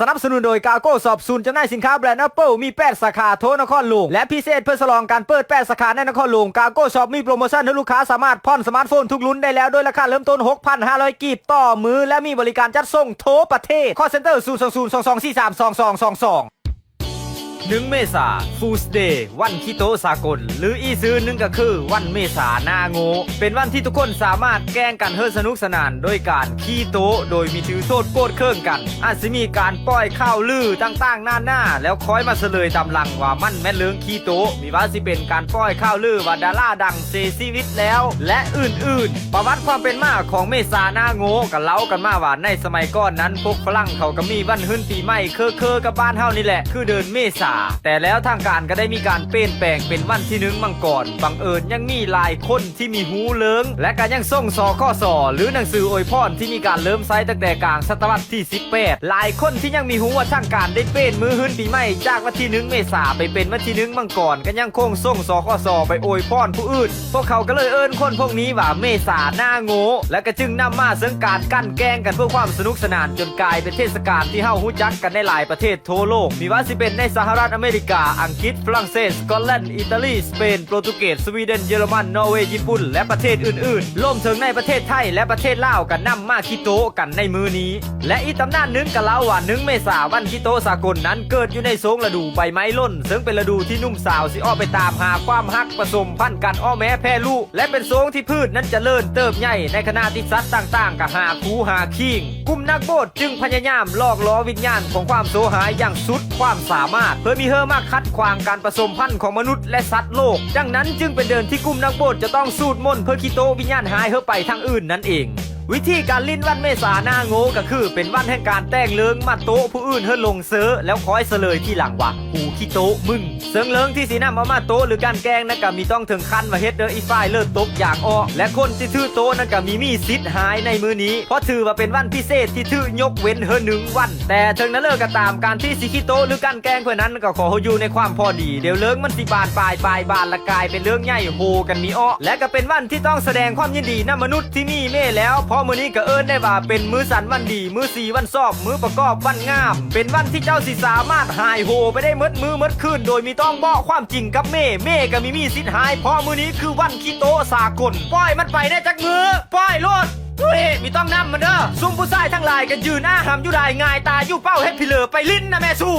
สนับสนุนโดยกาโก้สอบศูนย์จำหน่ายสินค้าแบรนด์แอปเปิลมี8สาขาทั่วนครหลวงและพิเศษเพื่อสลองการเปิด8สาขาในนครหลวงกาโก้ช็อปมีโปรโมชั่นให้ลูกค้าสามารถผ่อนสมาร์ทโฟนทุกรุ่นได้แล้วด้วยราคาเริ่มต้น 6,500 กีบต่อมือและมีบริการจัดส่งทั่วประเทศ คอเซ็นเตอร์ 0 2 0 2 2 4 3 2 2 2 2 หนึ่งเมษาฟูสเดย์วันคีโตสากล หรืออีซื้อนึ่งก็คือวันเมษาหน้าโงเป็นวันที่ทุกคนสามารถแกล้งกันเฮอสนุกสนาน โดยการคีโตโดยมีถือโทษโกดเครื่องกัน อาจจะมีการปล่อยข่าวลือต่างๆหน้าหน้า แล้วคอยมาเสลยตำลังว่ามันแม่นเลืองคีโตมีว่าสิเป็นการปล่อยข่าวลือว่าดาราดังเซซีวิตแล้ว และอื่นๆ ประวัติความเป็นมาของเมษาหน้าโงกันเล่ากันมาว่าในสมัยก่อนนั้นพวกฝรั่งเขาก็มีวันขึ้นปีใหม่เคอเคอกับบ้านเฮานี่แหละ คือเดินเมษาแต่แล้วทางการก็ได้มีการเปลี่ยนแปลงเป็นวันที่หนึ่งมังกรบังเอิญยังมีหลายคนที่มีหูเลิงและก็ยังส่งสอข้อสอหรือหนังสืออวยพรที่มีการเริ่มไซต์ตั้งแต่กลางศตวรรษที่ 18 หลายคนที่ยังมีหูว่าทางการได้เปลี่ยนมือหื้นปีใหม่จากวันที่หนึ่งเมษาไปเป็นวันที่หนึ่งมังกรก็ยังคงส่งสอข้อสอไปอวยพรผู้อื่น พวกเขาก็เลยเอิ้นคนพวกนี้ว่าเมษาหน้าโง่และก็จึงนำมาซึ่งการกั้นแกงกันเพื่อความสนุกสนานจนกลายเป็นเทศกาลที่เฮาฮู้จักกันในหลายประเทศทั่วโลกมีว่าสิเป็นในสหรัฐอเมริกา อังกฤษ ฝรั่งเศส สกอตแลนด์ อิตาลี สเปน โปรตุเกส สวีเดน เยอรมัน นอร์เวย์ ญี่ปุ่น และประเทศอื่นๆรวมถึงในประเทศไทยและประเทศลาวกันนำมาคิโตะกันในมือนี้ และอีตำนานนึงก็เล่าว่านึ่งเมษาวันคิโตะสากลนั้นเกิดอยู่ในสงฤดูใบไม้ล่น ซึ่งเป็นฤดูที่นุ่มสาวสิอ้อไปตามหาความฮักผสมพันธุ์กันอ้อแม้แพร่ลูกและเป็นสงที่พืชนั้นจะเลิ่นเติบใหญ่ในขณะที่สัตว์ต่างๆก็หาคูหาคิงกลุ่มนักโบสจึงพยายามลอกล้อวิญญาณของความโสหายอย่างสุดความสามารถเพื่อมีเฮอมากคัดขวางการผสมพันธุ์ของมนุษย์และสัตว์โลก ดังนั้นจึงเป็นเดินที่กลุ่มนักโบสจะต้องสูดมนต์เพื่อคิโตวิญญาณหายเฮอไปทางอื่นนั่นเอง วิธีการลิ้นวันเมษาหน้าโง่ก็คือ เป็นวันแห่งการแต่งเลิงมาโต๊ะผู้อื่นเฮอลงเซอแล้วคอยเสลยที่หลังว่ากูขี้โต๊ะมึงเซิงเลิงที่สีน้ำมามาโต๊ะหรือการแกล้งนั่นก็มีต้องถึงขั้นว่าเฮ็ดเดออีฝ่ายเลิศตกอยางอ้อและคนที่ถือโต๊ะนั่นก็มีมีสิทธิ์หายในมือนี้ เพราะถือว่าเป็นวันพิเศษที่ถือยกเว้นเฮอหนึ่งวัน แต่ถึงนั้นเลิกก็ตามการที่สิขี้โต๊ะหรือการแกล้งเพื่อนนั้นก็ขออยู่ในความพอดีเดี๋ยวเลิงมันสิบานปลายปลายบานละกายเป็นเรื่องใหญ่โหกันมีอ้อและก็เป็นวันที่ต้องแสดงความยินดีนมนุษย์ที่มีเม่แล้วเพราะมื้อนี้ก็เอิ้นได้ว่าเป็นมือสันวันดี มือสีวันสอบ มือประกอบวันงาม เป็นวันที่เจ้าสิสามารถหายโหไปได้เมดมือเมดคืนโดยมีต้องบอกความจริงกับเม่เม่ก็มีมีสิทธิ์หาย เพราะมือนี้คือวันคีโตสากลปล่อยมันไปได้จากมือปล่อยโลดเฮ้ยมีต้องนำมันเด้อซุ่มผู้ชายทั้งหลายกันยืนอ้าหำอยู่ได้ง่ายตายอยู่เป้าเฮ็ดพิเลอไปลิ้นนะแม่สู